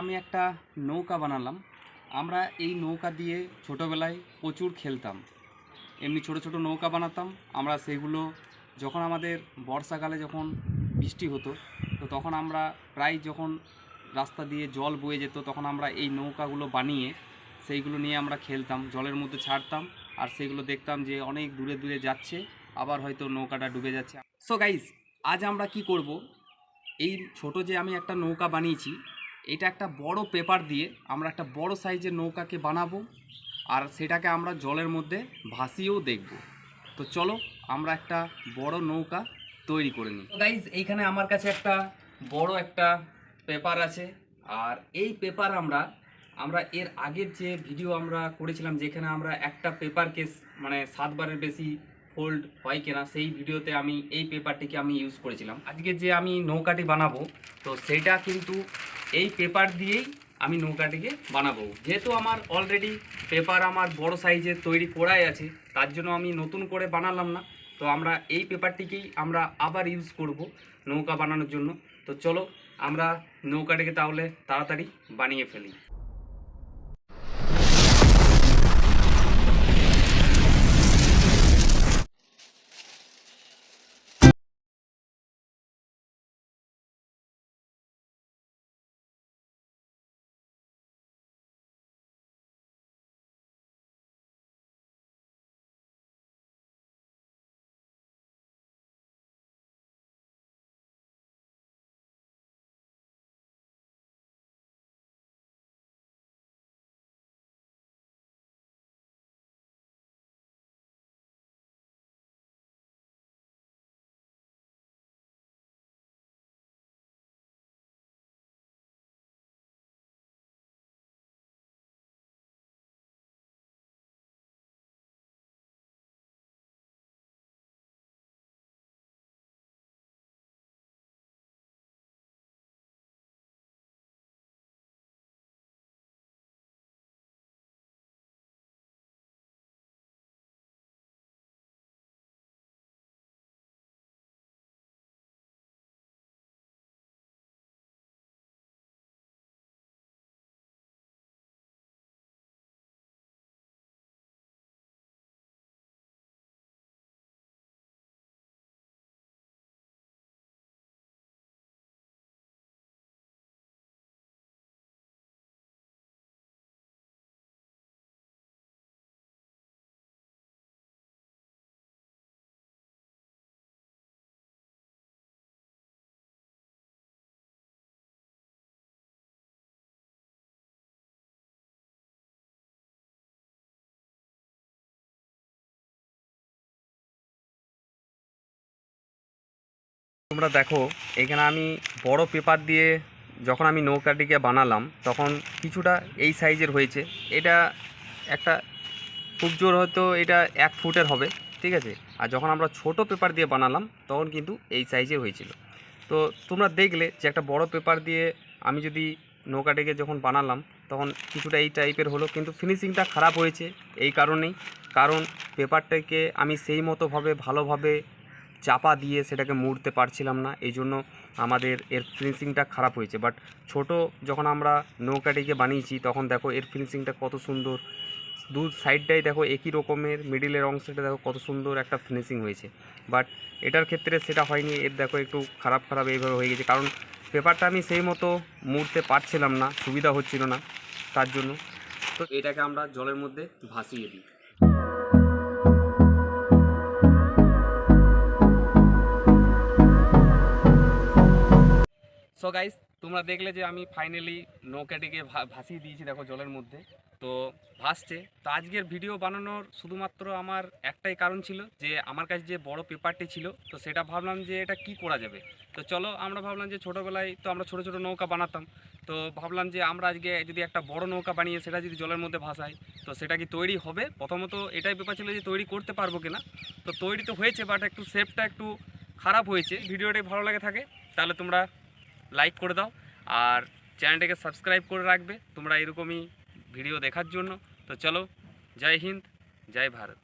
আমি একটা নৌকা বানালাম। আমরা এই নৌকা দিয়ে ছোটোবেলায় প্রচুর খেলতাম। এমনি ছোট ছোট নৌকা বানাতাম। আমরা সেগুলো যখন আমাদের বর্ষাকালে যখন বৃষ্টি হতো, তো তখন আমরা প্রায় যখন রাস্তা দিয়ে জল বয়ে যেত, তখন আমরা এই নৌকাগুলো বানিয়ে সেইগুলো নিয়ে আমরা খেলতাম। জলের মধ্যে ছাড়তাম আর সেগুলো দেখতাম যে অনেক দূরে দূরে যাচ্ছে, আবার হয়তো নৌকাটা ডুবে যাচ্ছে। সো গাইজ আজ আমরা কি করব? এই ছোট যে আমি একটা নৌকা বানিয়েছি এটা একটা বড় পেপার দিয়ে আমরা একটা বড় সাইজের নৌকাকে বানাবো আর সেটাকে আমরা জলের মধ্যে ভাসিয়েও দেখব। তো চলো আমরা একটা বড় নৌকা তৈরি করে নিই। গাইজ এইখানে আমার কাছে একটা বড় একটা পেপার আছে আর এই পেপার আমরা আমরা এর আগের যে ভিডিও আমরা করেছিলাম যেখানে আমরা একটা পেপারকে মানে সাতবারের বেশি ফোল্ড হয় কিনা, সেই ভিডিওতে আমি, এই পেপারটিকে আমি ইউজ করেছিলাম। আজকে যে আমি নৌকাটি বানাবো, তো সেটা কিন্তু এই পেপার দিয়েই আমি নৌকাটিকে বানাবো। যেহেতু আমার অলরেডি পেপার আমার বড় সাইজের তৈরি করাই আছে, তার জন্য আমি নতুন করে বানালাম না। তো আমরা এই পেপারটিকেই আমরা আবার ইউজ করব নৌকা বানানোর জন্য। তো চলো, আমরা নৌকাটিকে তাহলে তাড়াতাড়ি বানিয়ে ফেলি। তোমরা দেখো, এখানে আমি বড় পেপার দিয়ে যখন আমি নৌকাটিকে বানালাম, তখন কিছুটা এই সাইজের হয়েছে। এটা একটা খুব জোর হয়তো এটা এক ফুটের হবে, ঠিক আছে? আর যখন আমরা ছোট পেপার দিয়ে বানালাম, তখন কিন্তু এই সাইজের হয়েছিল। তো তোমরা দেখলে যে একটা বড় পেপার দিয়ে আমি যদি নৌকাটিকে যখন বানালাম, তখন কিছুটা এই টাইপের হলো, কিন্তু ফিনিশিংটা খারাপ হয়েছে এই কারণেই। কারণ পেপারটাকে আমি সেই মতোভাবে, ভালোভাবে চাপা দিয়ে সেটাকে মুড়তে পারছিলাম না এই জন্য আমাদের এর ফিনিশিংটা খারাপ হয়েছে। বাট ছোট যখন আমরা নৌকাটিকে বানিয়েছি, তখন দেখো এর ফিনিশিংটা কত সুন্দর। দু সাইডটাই দেখো একই রকমের, মিডিলের অংশটা দেখো কত সুন্দর একটা ফিনিশিং হয়েছে। বাট এটার ক্ষেত্রে সেটা হয়নি, এর দেখো একটু খারাপ খারাপ এইভাবে হয়ে গেছে। কারণ পেপারটা আমি সেই মতো মুড়তে পারছিলাম না, সুবিধা হচ্ছিল না, তার জন্য। তো এটাকে আমরা জলের মধ্যে ভাসিয়ে দিই। সো গাইস তোমরা দেখলে যে আমি ফাইনালি নৌকাটিকে ভাসিয়ে দিয়েছি, দেখো জলের মধ্যে। তো ভাসছে। তো আজকের ভিডিও বানানোর শুধুমাত্র আমার একটাই কারণ ছিল যে, আমার কাছে যে বড় পেপারটি ছিল, তো সেটা ভাবলাম যে এটা কি করা যাবে? তো চলো আমরা ভাবলাম যে ছোটোবেলায় তো আমরা ছোটো ছোটো নৌকা বানাতাম। তো ভাবলাম যে আমরা আজকে যদি একটা বড় নৌকা বানিয়ে সেটা যদি জলের মধ্যে ভাসাই, তো সেটা কি তৈরি হবে? প্রথমত এটাই ব্যাপার ছিল যে তৈরি করতে পারব কিনা। তো তৈরি তো হয়েছে বাট একটু শেপটা একটু খারাপ হয়েছে। ভিডিওটাই ভালো লাগে থাকে, তাহলে তোমরা লাইক করে দাও আর চ্যানেলটাকে সাবস্ক্রাইব করে রাখবে। তোমরা এরকমই ভিডিও দেখার জন্য। তো চলো, জয় হিন্দ, জয় ভারত।